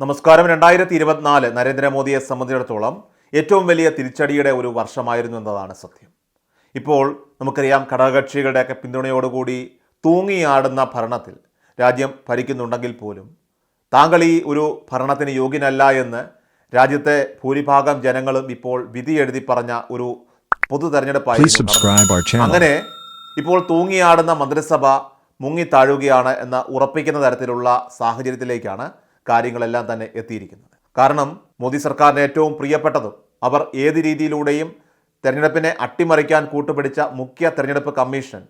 നമസ്കാരം രണ്ടായിരത്തി ഇരുപത്തിനാല് നരേന്ദ്രമോദിയെ സംബന്ധിച്ചിടത്തോളം ഏറ്റവും വലിയ തിരിച്ചടിയുടെ ഒരു വർഷമായിരുന്നു എന്നതാണ് സത്യം ഇപ്പോൾ നമുക്കറിയാം ഘടകകക്ഷികളുടെയൊക്കെ പിന്തുണയോടുകൂടി തൂങ്ങിയാടുന്ന ഭരണത്തിൽ രാജ്യം ഭരിക്കുന്നുണ്ടെങ്കിൽ പോലും താങ്കൾ ഈ ഒരു ഭരണത്തിന് യോഗ്യനല്ല എന്ന് രാജ്യത്തെ ഭൂരിഭാഗം ജനങ്ങളും ഇപ്പോൾ വിധി എഴുതി പറഞ്ഞ ഒരു പൊതു തെരഞ്ഞെടുപ്പായി തെരഞ്ഞെടുപ്പായിരുന്നു. അങ്ങനെ ഇപ്പോൾ തൂങ്ങിയാടുന്ന മന്ത്രിസഭ മുങ്ങിത്താഴുകയാണ് എന്ന് ഉറപ്പിക്കുന്ന തരത്തിലുള്ള സാഹചര്യത്തിലേക്കാണ് കാര്യങ്ങളെല്ലാം തന്നെ എത്തിയിരിക്കുന്നത്. കാരണം മോദി സർക്കാരിന് ഏറ്റവും പ്രിയപ്പെട്ടതും അവർ ഏത് രീതിയിലൂടെയും തെരഞ്ഞെടുപ്പിനെ അട്ടിമറിക്കാൻ കൂട്ടുപിടിച്ച മുഖ്യ തെരഞ്ഞെടുപ്പ് കമ്മീഷൻ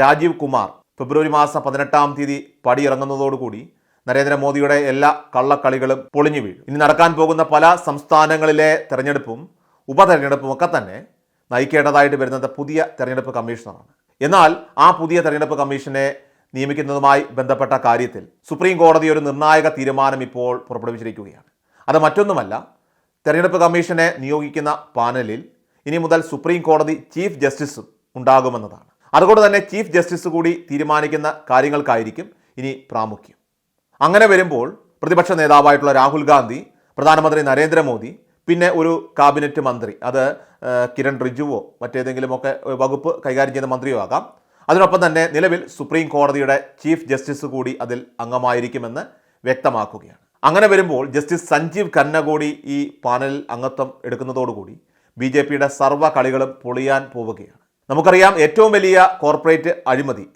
രാജീവ് കുമാർ ഫെബ്രുവരി മാസം പതിനെട്ടാം തീയതി പടിയിറങ്ങുന്നതോടുകൂടി നരേന്ദ്രമോദിയുടെ എല്ലാ കള്ളക്കളികളും പൊളിഞ്ഞു വീഴും. ഇനി നടക്കാൻ പോകുന്ന പല സംസ്ഥാനങ്ങളിലെ തെരഞ്ഞെടുപ്പും ഉപതെരഞ്ഞെടുപ്പും ഒക്കെ തന്നെ നയിക്കേണ്ടതായിട്ട് വരുന്നത് പുതിയ തെരഞ്ഞെടുപ്പ് കമ്മീഷണറാണ് എന്നാൽ ആ പുതിയ തെരഞ്ഞെടുപ്പ് കമ്മീഷനെ നിയമിക്കുന്നതുമായി ബന്ധപ്പെട്ട കാര്യത്തിൽ സുപ്രീം കോടതി ഒരു നിർണായക തീരുമാനം ഇപ്പോൾ പുറപ്പെടുവിച്ചിരിക്കുകയാണ്. അത് മറ്റൊന്നുമല്ല തെരഞ്ഞെടുപ്പ് കമ്മീഷനെ നിയോഗിക്കുന്ന പാനലിൽ ഇനി മുതൽ സുപ്രീം കോടതി ചീഫ് ജസ്റ്റിസും ഉണ്ടാകുമെന്നതാണ്. അതുകൊണ്ട് തന്നെ ചീഫ് ജസ്റ്റിസ് കൂടി തീരുമാനിക്കുന്ന കാര്യങ്ങൾക്കായിരിക്കും ഇനി പ്രാമുഖ്യം. അങ്ങനെ വരുമ്പോൾ പ്രതിപക്ഷ നേതാവായിട്ടുള്ള രാഹുൽ ഗാന്ധി പ്രധാനമന്ത്രി നരേന്ദ്രമോദി പിന്നെ ഒരു കാബിനറ്റ് മന്ത്രി അത് കിരൺ റിജുവോ മറ്റേതെങ്കിലുമൊക്കെ വകുപ്പ് കൈകാര്യം ചെയ്യുന്ന മന്ത്രിയോ ആകാം. അതിനൊപ്പം തന്നെ നിലവിൽ സുപ്രീം കോടതിയുടെ ചീഫ് ജസ്റ്റിസ് കൂടി അതിൽ അംഗമായിരിക്കുമെന്ന് വ്യക്തമാക്കുകയാണ്. അങ്ങനെ വരുമ്പോൾ ജസ്റ്റിസ് സഞ്ജീവ് ഖന്ന കൂടി ഈ പാനലിൽ അംഗത്വം എടുക്കുന്നതോടുകൂടി ബി ജെ പിയുടെ സർവ കളികളും പൊളിയാൻ പോവുകയാണ്. നമുക്കറിയാം ഏറ്റവും വലിയ കോർപ്പറേറ്റ് അഴിമതി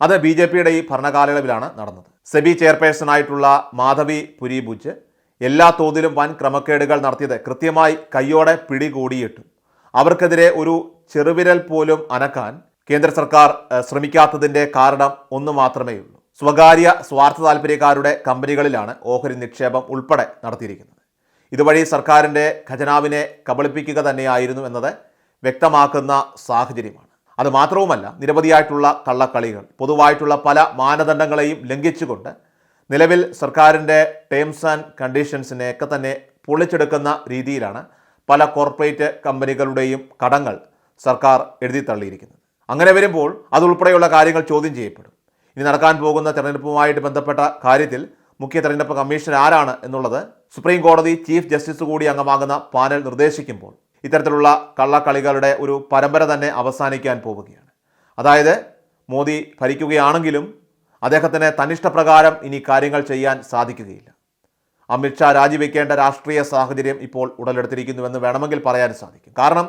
അത് ബി ജെ പിയുടെ ഈ ഭരണകാലയളവിലാണ് നടന്നത്. സെബി ചെയർപേഴ്സണായിട്ടുള്ള മാധവി പുരിബുജ് എല്ലാ തോതിലും വൻ ക്രമക്കേടുകൾ നടത്തിയത് കൃത്യമായി കയ്യോടെ പിടികൂടിയിട്ടും അവർക്കെതിരെ ഒരു ചെറുവിരൽ പോലും അനക്കാൻ കേന്ദ്ര സർക്കാർ ശ്രമിക്കാത്തതിന്റെ കാരണം ഒന്ന് മാത്രമേ ഉള്ളൂ. സ്വകാര്യ സ്വാർത്ഥ താല്പര്യക്കാരുടെ കമ്പനികളിലാണ് ഓഹരി നിക്ഷേപം ഉൾപ്പെടെ നടത്തിയിരിക്കുന്നത്. ഇതുവഴി സർക്കാരിന്റെ ഖജനാവിനെ കബളിപ്പിക്കുക തന്നെയായിരുന്നു എന്നത് വ്യക്തമാക്കുന്ന സാഹചര്യമാണ്. അത് മാത്രവുമല്ല നിരവധിയായിട്ടുള്ള കള്ളക്കളികൾ പൊതുവായിട്ടുള്ള പല മാനദണ്ഡങ്ങളെയും ലംഘിച്ചുകൊണ്ട് നിലവിൽ സർക്കാരിന്റെ ടേംസ് ആൻഡ് കണ്ടീഷൻസിനെ ഒക്കെ തന്നെ പൊളിച്ചെടുക്കുന്ന രീതിയിലാണ് പല കോർപ്പറേറ്റ് കമ്പനികളുടെയും കടങ്ങൾ സർക്കാർ എഴുതി തള്ളിയിരിക്കുന്നത് അങ്ങനെ വരുമ്പോൾ അതുൾപ്പെടെയുള്ള കാര്യങ്ങൾ ചോദ്യം ചെയ്യപ്പെടും. ഇനി നടക്കാൻ പോകുന്ന തെരഞ്ഞെടുപ്പുമായിട്ട് ബന്ധപ്പെട്ട കാര്യത്തിൽ മുഖ്യ തെരഞ്ഞെടുപ്പ് കമ്മീഷൻ ആരാണ് എന്നുള്ളത് സുപ്രീം കോടതി ചീഫ് ജസ്റ്റിസ് കൂടി അംഗമാകുന്ന പാനൽ നിർദ്ദേശിക്കുമ്പോൾ ഇത്തരത്തിലുള്ള കള്ളക്കളികളുടെ ഒരു പരമ്പര തന്നെ അവസാനിക്കാൻ പോവുകയാണ്. അതായത് മോദി ഭരിക്കുകയാണെങ്കിലും അദ്ദേഹത്തിന് തന്നിഷ്ടപ്രകാരം ഇനി കാര്യങ്ങൾ ചെയ്യാൻ സാധിക്കുകയില്ല. അമിത്ഷാ രാജിവെക്കേണ്ട രാഷ്ട്രീയ സാഹചര്യം ഇപ്പോൾ ഉടലെടുത്തിരിക്കുന്നുവെന്ന് വേണമെങ്കിൽ പറയാൻ സാധിക്കും. കാരണം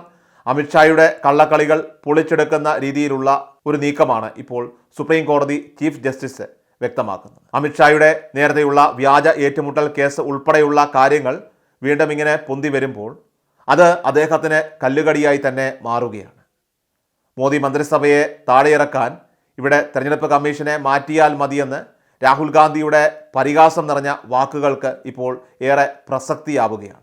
അമിത്ഷായുടെ കള്ളക്കളികൾ പൊളിച്ചെടുക്കുന്ന രീതിയിലുള്ള ഒരു നീക്കമാണ് ഇപ്പോൾ സുപ്രീം കോടതി ചീഫ് ജസ്റ്റിസ് വ്യക്തമാക്കുന്നത്. അമിത്ഷായുടെ നേരത്തെയുള്ള വ്യാജ ഏറ്റുമുട്ടൽ കേസ് ഉൾപ്പെടെയുള്ള കാര്യങ്ങൾ വീണ്ടും ഇങ്ങനെ പൊന്തി വരുമ്പോൾ അത് അദ്ദേഹത്തിന് കല്ലുകടിയായി തന്നെ മാറുകയാണ്. മോദി മന്ത്രിസഭയെ താഴെയിറക്കാൻ ഇവിടെ തെരഞ്ഞെടുപ്പ് കമ്മീഷനെ മാറ്റിയാൽ മതിയെന്ന് രാഹുൽ ഗാന്ധിയുടെ പരിഹാസം നിറഞ്ഞ വാക്കുകൾക്ക് ഇപ്പോൾ ഏറെ പ്രസക്തിയാവുകയാണ്.